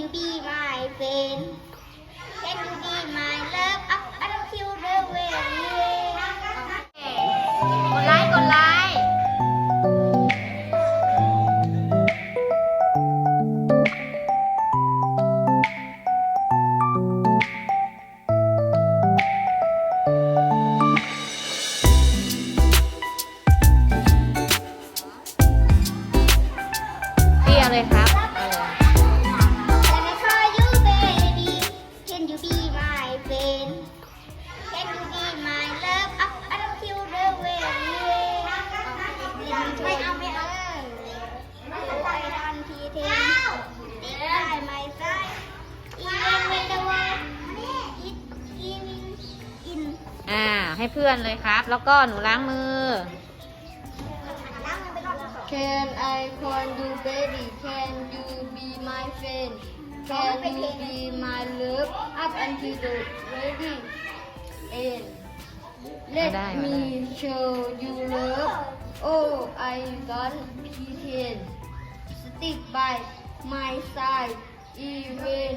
you be my friend? Can you be my love up until the very end? กดไลค์กดไลค์ีเลยครับให้เพื่อนเลยครับ แล้วก็หนูล้างมือ Can I call you baby Can you be my friend Can you be my love up until the wedding end Let me show you love Oh I don't pretend Stick by my side even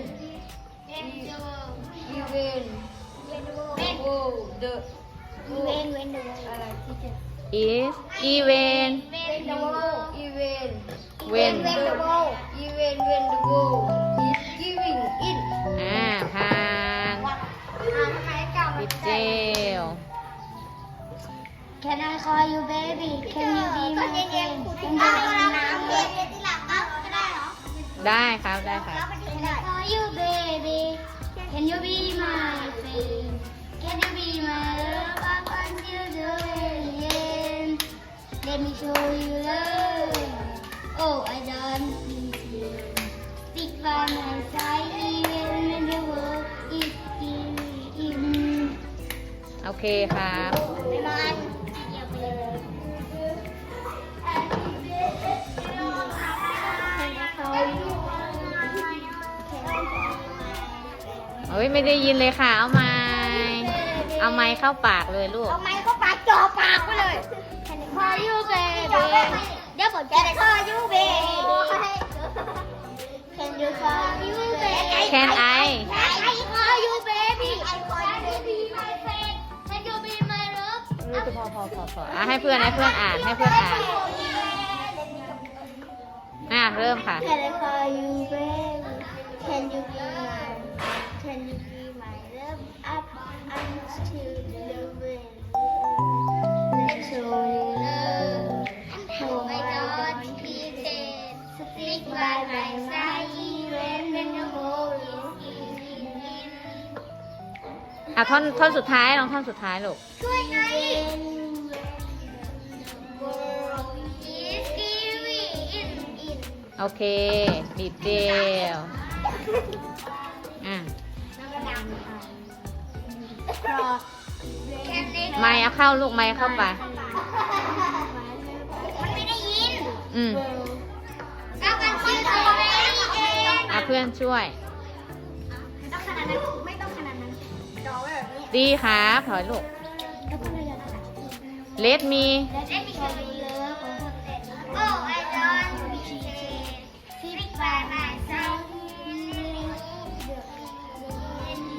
even, even. Oh, the อีเวนเวนเดอะไรที่จะ is even เวนเดอร์อีเวน when เวนเดอร์อีเวนเวนเดอร์ is giving in อ่าผ่านทางไทยกับบิดเจล Can I call you baby Can you be my friend คุณได้น้ำเย็นที่หลังบ้านก็ได้เหรอได้ครับได้ครับ Can I call you baby Can you be my friend Can you be my let me show you love. Oh, I don't need you. Stick by my side even when the world is in. โอเคครับ Come on. อย่าไปเลยเฮ้ยไม่ได้ยินเลยค่ะ เอาไม้เอาไม้เข้าปากเลยลูกเอาไม้เข้าจอปากไปเลยพายุเบบีเดี๋ยวผมจะคอยูเบบีแคนยูเบแคไอแคนไอคอยู a บ y ีไอคอ y ูเบบีไม่เ y ็นแ e นูบีไพอพอพอพออะให้เพื่อนให้เพื่อนอ่านให้เพื่อนอ่านอ่ะเริ่มค่ะ Can I call you baby? Can you be my อ่ะท่อนท่อนสุดท้ายลองท่อนสุดท้ายลูก ช่วยหน่อย i t ดี c a r y i ไม่โอเคไี่เด้ยวอ่ม่ต้วก็ดังไป้อแค่เล็กไม้เอาเข้าลูกไม้เข้าไป มันไม่ได้ยิน อืมเอากอนชื่อต่วเองอ่ะเพื่อนช่วยไม่ต้องขนาดนั้นไม่ต้องดีครับถอยลูกเลดมี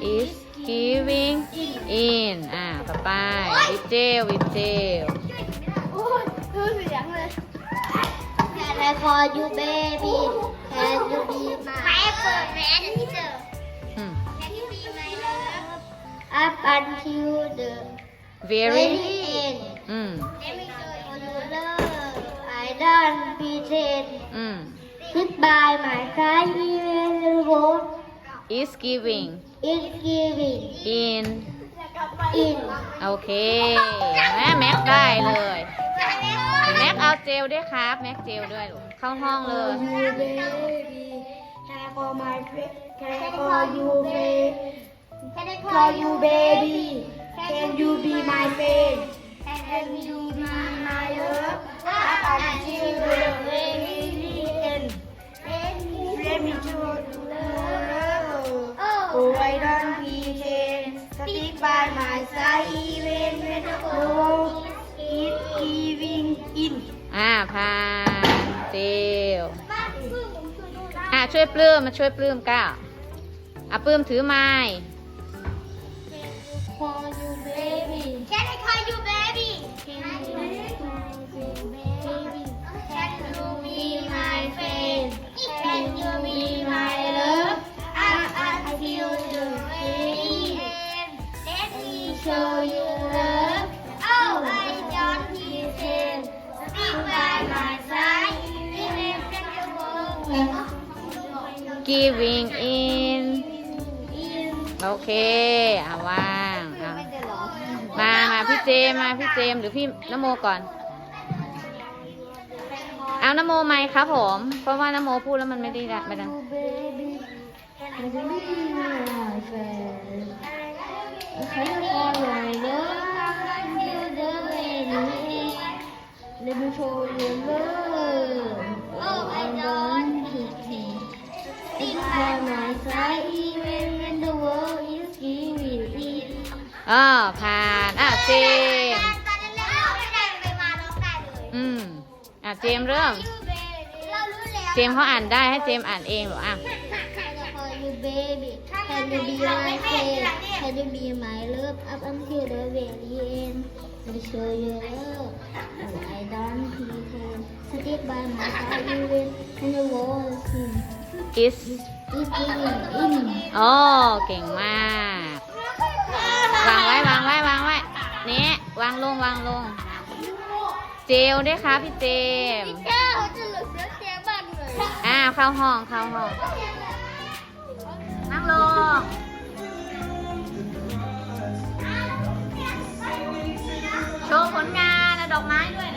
อีส giving in อ่าไปไปวิเจลวิเจลแค่คอยูเบบี้แค่ยูบีมาไ่เปิดแมสที่เจอ up until the very end. Mm. I don't pretend. Mm. Goodbye, my kind even h o l d is giving. Is giving. In. In. โอเคแมแม็กได้เลยแม็กเอาเจลด้วยครับแม็กเจลด้วยเข้าห้องเลย Can I call my Can I call you, baby? Can I call, you baby? Can you be my friend? Can you be my love? Up until the very e n Let me to love. Oh, I don't pretend. Stick by my side even when the cold is giving in. Ah าผ่านเตียวอ่าช่วยปลื้ม มาช่วยปลื้มก้าวอ่ะปลื้มถือไม้ know you love. Oh, I don't need him. Speak by my side. Even if the o giving in โอเคเอาวางมา มาพี่เจมมาพี่เจมหรือพี่นโมก่อน เอานโมไหมครับผมเพราะว่านโมพูดแล้วมันไม่ได้ไม่ได้ขยันพอเลยเอรอ Think by my side even when the world is giving ผ่าน อ่ะเจมอืมอเจมเริ่มเจมเขาอ่านได้ ให้เจมอ่านเองบหรออ่ะ baby. Can you be my friend? Can you be my love up until the very end? I'll show you love. I don't pretend. Stick by my side even when the world is in. Is is in in. โอ้เก่งมากวางไว้วางไว้วางไว้เนี่ยวางลงวางลง เจลด้วยค่ะพี่เจมส์เจ้าจะหลุดเสียงบ้านเลยอ้าวเข้าห้องเข้าห้อง Yeah. รอโชว์ผลงานนะดอกไม้ด้วย